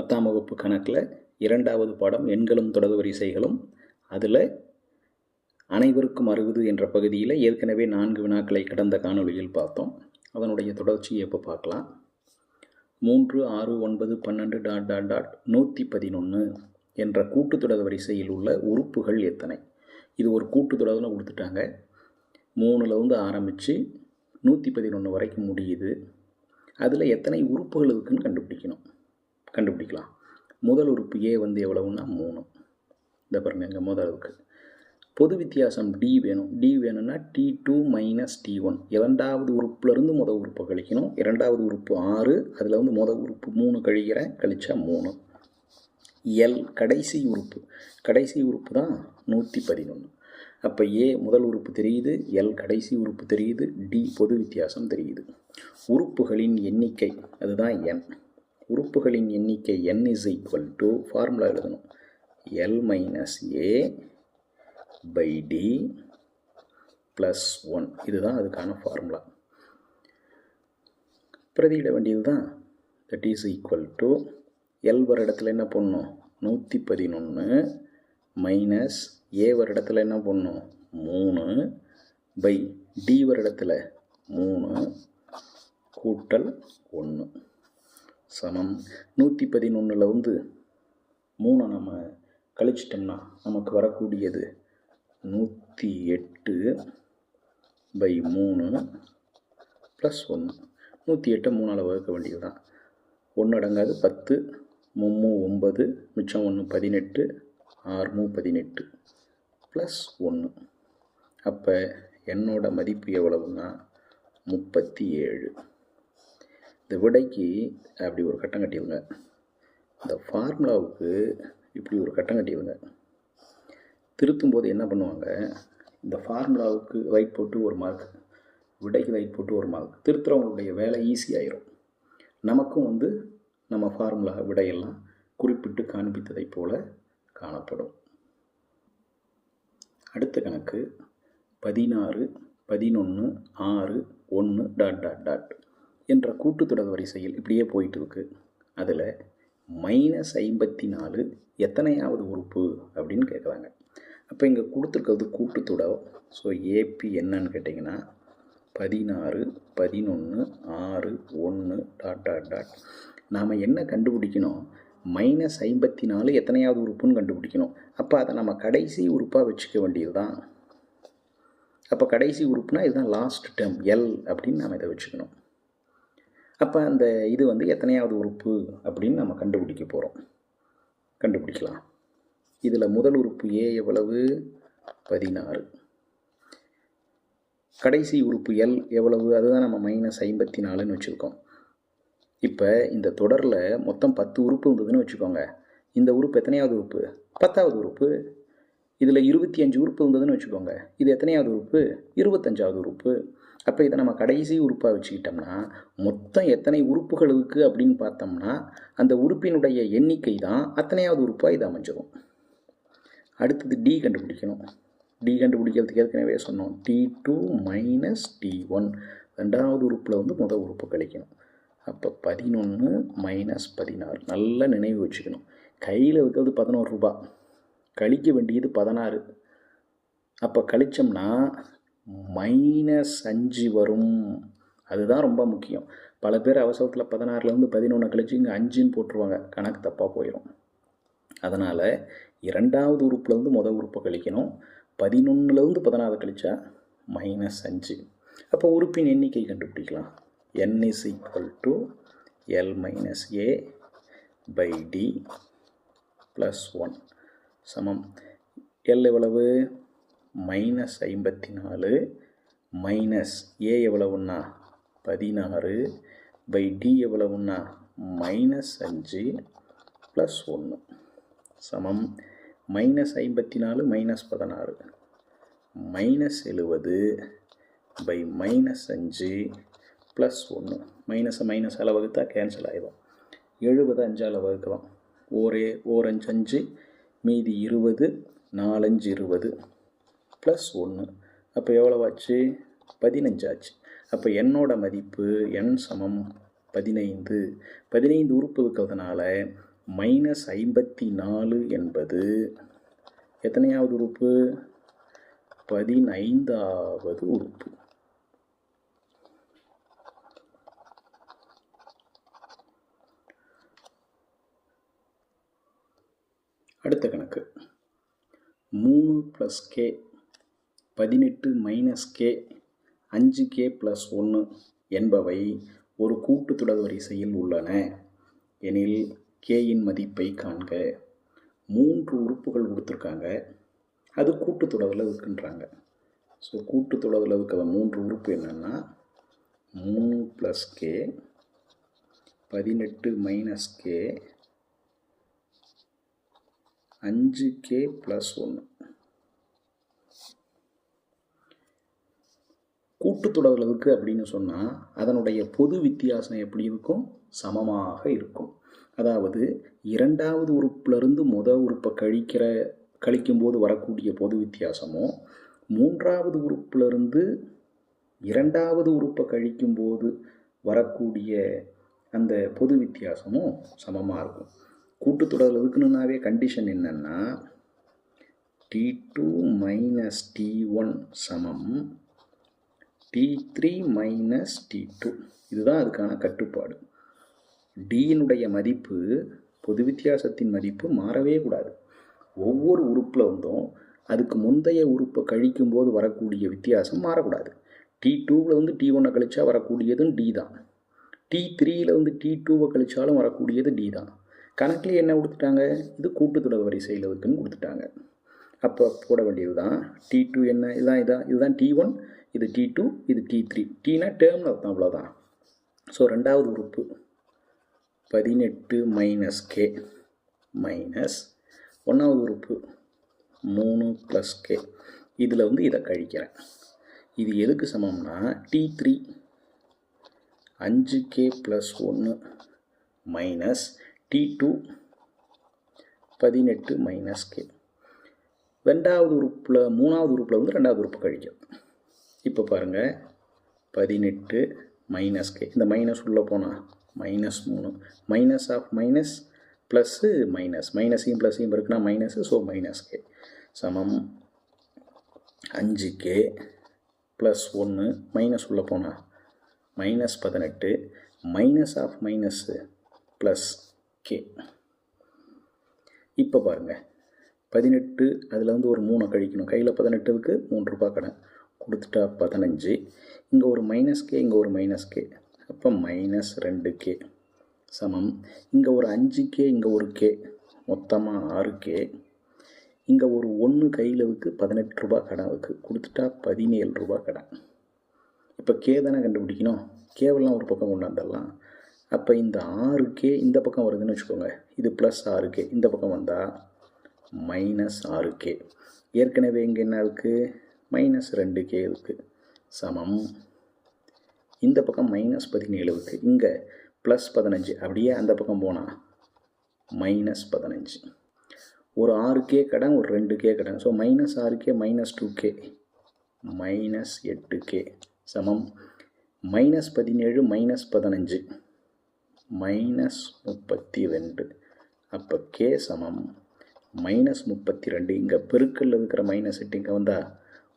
பத்தாம் வகுப்பு கணக்கில் இரண்டாவது பாடம் எண்களும் தொடர் வரிசைகளும் அதில் அனைவருக்கும் அறுபது என்ற பகுதியில் ஏற்கனவே நான்கு வினாக்களை கடந்த காணொலியில் பார்த்தோம். அதனுடைய தொடர்ச்சியை இப்போ பார்க்கலாம். மூன்று ஆறு ஒன்பது பன்னெண்டு டாட் டாட் டாட் நூற்றி பதினொன்று என்ற கூட்டுத்தொடர் வரிசையில் உள்ள உறுப்புகள் எத்தனை? இது ஒரு கூட்டுத்தொடர்னு கொடுத்துட்டாங்க. மூணுல இருந்து ஆரம்பித்து நூற்றி பதினொன்று வரைக்கும் முடியுது. அதில் எத்தனை உறுப்புகள் இருக்குன்னு கண்டுபிடிக்கணும். கண்டுபிடிக்கலாம். முதல் உறுப்பு ஏ வந்து எவ்வளவுன்னா மூணு. இந்த பாருங்கள் இங்கே முதலுக்கு பொது வித்தியாசம் டி வேணும். டி வேணும்னா T two minus T one இரண்டாவது உறுப்புலேருந்து முதல் உறுப்பை கழிக்கணும். இரண்டாவது உறுப்பு ஆறு அதில் வந்து முதல் உறுப்பு மூணு கழிக்கிறேன் கழிச்சா மூணு. எல் கடைசி உறுப்பு. கடைசி உறுப்பு தான் நூற்றி பதினொன்று அப்போ ஏ முதல் உறுப்பு தெரியுது எல் கடைசி உறுப்பு தெரியுது டி பொது வித்தியாசம் தெரியுது. உறுப்புகளின் எண்ணிக்கை அதுதான் என் உறுப்புகளின் எண்ணிக்கை n is equal to formula எழுதணும். L minus A by D plus one இதுதான் அதுக்கான ஃபார்முலா பிரதியிட வேண்டியது தான் that is equal to L வர இடத்துல என்ன பண்ணும் நூற்றி பதினொன்று மைனஸ் ஏ வர இடத்துல என்ன பண்ணும் மூணு பை டி வர இடத்துல மூணு கூட்டல் ஒன்று சமம். நூற்றி பதினொன்றில் வந்து மூணை நம்ம கழிச்சிட்டோம்னா நமக்கு வரக்கூடியது நூற்றி எட்டு பை மூணு ப்ளஸ் ஒன்று நூற்றி எட்டை மூணால் வகுக்க வேண்டியது தான் ஒன்று அடங்காது பத்து மும்மூ ஒம்பது மிச்சம் ஒன்று பதினெட்டு ஆறுமூ பதினெட்டு ப்ளஸ் ஒன்று அப்போ என்னோட மதிப்பு எவ்வளவுன்னா முப்பத்தி ஏழு. இந்த விடைக்கு அப்படி ஒரு கட்டம் கட்டிடுங்க இந்த ஃபார்முலாவுக்கு இப்படி ஒரு கட்டம் கட்டிடுங்க திருத்தும் போது என்ன பண்ணுவாங்க? இந்த ஃபார்முலாவுக்கு ரைட் போட்டு ஒரு மார்க் விடைக்கு ரைட் போட்டு ஒரு மார்க் திருத்துறவங்களுடைய வேலை ஈஸியாயிரும் நமக்கும் வந்து நம்ம ஃபார்முலா விடையெல்லாம் குறிப்பிட்டு காண்பித்ததைப் போல காணப்படும். அடுத்த கணக்கு பதினாறு பதினொன்று ஆறு ஒன்று டாட் டாட் டாட் என்ற கூட்டுத்தொடர் வரிசையில் இப்படியே போயிட்டு இருக்கு அதில் மைனஸ் ஐம்பத்தி நாலு எத்தனையாவது உறுப்பு அப்படின்னு கேட்குறாங்க அப்போ இங்கே கொடுத்துருக்கிறது கூட்டுத்தொடர். ஸோ ஏபி என்னன்னு கேட்டிங்கன்னா பதினாறு பதினொன்று ஆறு ஒன்று டாட் டாட் டாட் நாம் என்ன கண்டுபிடிக்கணும்? மைனஸ் ஐம்பத்தி நாலு எத்தனையாவது உறுப்புன்னு கண்டுபிடிக்கணும். அப்போ அதை நம்ம கடைசி உறுப்பாக வச்சுக்க வேண்டியது தான் அப்போ கடைசி உறுப்புனா இதுதான் லாஸ்ட் டேர்ம் எல் அப்படின்னு நம்ம இதை வச்சுக்கணும். அப்போ அந்த இது வந்து எத்தனையாவது உறுப்பு அப்படின்னு நம்ம கண்டுபிடிக்க போகிறோம் கண்டுபிடிக்கலாம். இதில் முதல் உறுப்பு ஏ எவ்வளவு? பதினாறு. கடைசி உறுப்பு எல் எவ்வளவு? அதுதான் நம்ம மைனஸ் ஐம்பத்தி நாலுன்னு வச்சுருக்கோம். இப்போ இந்த தொடரில் மொத்தம் பத்து உறுப்பு இருந்ததுன்னு வச்சுக்கோங்க. இந்த உறுப்பு எத்தனையாவது உறுப்பு? பத்தாவது உறுப்பு. இதில் இருபத்தி அஞ்சு உறுப்பு இருந்ததுன்னு வச்சுக்கோங்க. இது எத்தனையாவது உறுப்பு? இருபத்தஞ்சாவது உறுப்பு. அப்போ இதை நம்ம கடைசி உறுப்பாக வச்சுக்கிட்டோம்னா மொத்தம் எத்தனை உறுப்புகள் இருக்குது அப்படின்னு பார்த்தோம்னா அந்த உறுப்பினுடைய எண்ணிக்கை தான் அத்தனையாவது உறுப்பாக இது அமைஞ்சிடும் அடுத்தது டி கண்டுபிடிக்கணும். டி கண்டுபிடிக்கிறதுக்கு ஏற்கனவே சொன்னோம். T two minus T one ரெண்டாவது உறுப்பில் வந்து முதல் உறுப்பு கழிக்கணும். அப்போ பதினொன்று மைனஸ் பதினாறு. நல்லா நினைவு வச்சுக்கணும். கையில் இருக்கிறது பதினோரு ரூபா. கழிக்க வேண்டியது பதினாறு. அப்போ கழித்தோம்னா மைனஸ் அஞ்சு வரும். அதுதான் ரொம்ப முக்கியம். பல பேர் அவசரத்தில் பதினாறுலேருந்து பதினொன்று கழிச்சு இங்கே அஞ்சுன்னு போட்டுருவாங்க. கணக்கு தப்பாக போயிடும் அதனால் இரண்டாவது உறுப்புலேருந்து முதல் உறுப்பை கழிக்கணும். பதினொன்றுலேருந்து பதினாறு கழிச்சா மைனஸ் அஞ்சு. அப்போ உறுப்பின் எண்ணிக்கை கண்டுபிடிக்கலாம். N is equal to L minus A by D plus one சமம். எல் எவ்வளவு? மைனஸ் ஐம்பத்தி நாலு மைனஸ் ஏ எவ்வளவுன்னா பதினாறு பை டி எவ்வளவுன்னா மைனஸ் அஞ்சு ப்ளஸ் ஒன்று சமம். மைனஸ் ஐம்பத்தி நாலு மைனஸ் பதினாறு மைனஸ் எழுபது பை மைனஸ் அஞ்சு ப்ளஸ் ஒன்று மைனஸை மைனஸால் வகுத்தா கேன்சல் ஆகிடும் எழுபது அஞ்சால் வகுக்கலாம். ஓரே ஓரஞ்சு அஞ்சு மீதி இருபது நாலஞ்சு இருபது. ப்ளஸ் ஒன்று அப்போ எவ்வளவாச்சு பதினஞ்சாச்சு அப்போ என்னோட மதிப்பு என் சமம் பதினைந்து. பதினைந்து உறுப்பு இருக்கிறதுனால மைனஸ் ஐம்பத்தி நாலு என்பது எத்தனையாவது உறுப்பு? பதினைந்தாவது உறுப்பு. அடுத்த கணக்கு. மூணு ப்ளஸ் கே பதினெட்டு மைனஸ் கே அஞ்சு கே ப்ளஸ் ஒன்று என்பவை ஒரு கூட்டுத்தொடர் வரிசையில் உள்ளன. எனில் கேயின் மதிப்பை காண்க. மூன்று உறுப்புகள் கொடுத்துருக்காங்க. அது கூட்டுத்தொடரில் இருக்குன்றாங்க. ஸோ கூட்டுத்தொடரில் இருக்கிற மூன்று உறுப்பு என்னென்னா மூணு ப்ளஸ் கே பதினெட்டு மைனஸ் கே அஞ்சு கே ப்ளஸ் ஒன்று கூட்டுத்தொடர் அளவுக்கு அப்படின்னு சொன்னால் அதனுடைய பொது வித்தியாசம் எப்படி இருக்கும்? சமமாக இருக்கும். அதாவது இரண்டாவது உறுப்பிலிருந்து முத உறுப்பை கழிக்கிற கழிக்கும்போது வரக்கூடிய பொது வித்தியாசமும் மூன்றாவது உறுப்பிலிருந்து இரண்டாவது உறுப்பை கழிக்கும்போது வரக்கூடிய அந்த பொது வித்தியாசமும் சமமாக இருக்கும். கூட்டுத்தொடர் இருக்குன்னாவே கண்டிஷன் என்னென்னா T two minus T one சமம். T three minus T two இதுதான் அதுக்கான கட்டுப்பாடு. டியினுடைய மதிப்பு பொது வித்தியாசத்தின் மதிப்பு மாறவே கூடாது. ஒவ்வொரு உறுப்பில் வந்தும் அதுக்கு முந்தைய உறுப்பை கழிக்கும்போது வரக்கூடிய வித்தியாசம் மாறக்கூடாது. டி டூவில் வந்து டி ஒன்னை கழிச்சா வரக்கூடியதும் டி தான். டி த்ரீயில் வந்து டி டூவை கழிச்சாலும் வரக்கூடியது டி தான். கணக்கில் என்ன கொடுத்துட்டாங்க? இது கூட்டுத்தொடர் வரிசையில் இருக்குன்னு கொடுத்துட்டாங்க. அப்போ போட வேண்டியது தான் டி டூ என்ன? இதுதான் இதான் இதுதான் டி ஒன் இது டி டூ இது டி த்ரீ டீனா டேர்மில் அர்த்தம் அவ்வளோதான் ஸோ ரெண்டாவது உறுப்பு. பதினெட்டு மைனஸ் கே மைனஸ் ஒன்றாவது உறுப்பு. மூணு ப்ளஸ் கே இதில் வந்து இதை கழிக்கிறேன். இது எதுக்கு சமம்னா டி த்ரீ அஞ்சு கே ப்ளஸ் ஒன்று மைனஸ் டி டூ பதினெட்டு மைனஸ் கே ரெண்டாவது உறுப்பில் மூணாவது உறுப்பில் வந்து ரெண்டாவது உறுப்பு கழிக்கும் இப்போ பாருங்கள் பதினெட்டு மைனஸ் கே இந்த மைனஸ் உள்ளே போனால் மைனஸ் மூணு. Minus of minus plus minus மைனஸையும் ப்ளஸ்ஸையும் இருக்குன்னா மைனஸு ஸோ மைனஸ் கே சமம் அஞ்சு கே ப்ளஸ் ஒன்று மைனஸ் உள்ளே போனால் மைனஸ் பதினெட்டு. Minus of minus plus K இப்போ பாருங்கள் பதினெட்டு அதில் வந்து ஒரு மூணை கழிக்கணும். கையில் பதினெட்டுக்கு மூன்று ரூபா கடன். கொடுத்துட்டா பதினஞ்சு. இங்கே ஒரு மைனஸ் கே இங்கே ஒரு மைனஸ் கே அப்போ மைனஸ் ரெண்டு கே சமம். இங்கே ஒரு அஞ்சு கே இங்கே ஒரு கே மொத்தமாக ஆறு கே இங்கே ஒரு ஒன்று கையில் இருக்குது பதினெட்டு ரூபா கடன் இருக்கு. கொடுத்துட்டா பதினேழு ரூபா கடன். இப்போ கே தானே கண்டுபிடிக்கணும்? கேவெல்லாம் ஒரு பக்கம் கொண்டாந்துடலாம். அப்போ இந்த ஆறு கே இந்த பக்கம் வருதுன்னு வச்சுக்கோங்க. இது ப்ளஸ் ஆறு கே இந்த பக்கம் வந்தால் மைனஸ் ஆறு கே ஏற்கனவே இங்கே என்ன இருக்குது மைனஸ் ரெண்டு கே இருக்குது சமம். இந்த பக்கம் மைனஸ் பதினேழு இருக்குது இங்கே ப்ளஸ் பதினஞ்சு. அப்படியே அந்த பக்கம் போனால் மைனஸ் பதினஞ்சு. ஒரு ஆறு கே கடன் ஒரு ரெண்டு கே கடன். ஸோ மைனஸ் ஆறு K minus two K minus எட்டு கே சமம். மைனஸ் பதினேழு மைனஸ் பதினஞ்சு. மைனஸ் முப்பத்தி ரெண்டு. அப்போ கே சமம். மைனஸ் முப்பத்தி ரெண்டு இங்கே பெருக்கல்ல இருக்கிற மைனஸ் எட்டு இங்கே வந்தால்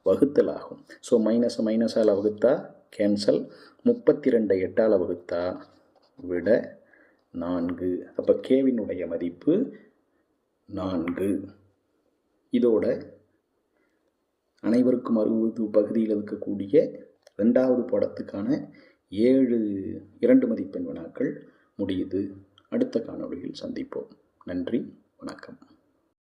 வகுத்தல் ஆகும். ஸோ மைனஸ் மைனஸால் வகுத்தா கேன்சல் முப்பத்தி ரெண்டை எட்டால் வகுத்தா விட நான்கு. அப்போ கேவினுடைய மதிப்பு நான்கு. இதோட அனைவருக்கும் அறுபது பகுதியில் இருக்கக்கூடிய ரெண்டாவது பாடத்துக்கான ஏழு இரண்டு மதிப்பெண் வினாக்கள் முடியுது. அடுத்த காணொளியில் சந்திப்போம். நன்றி வணக்கம்.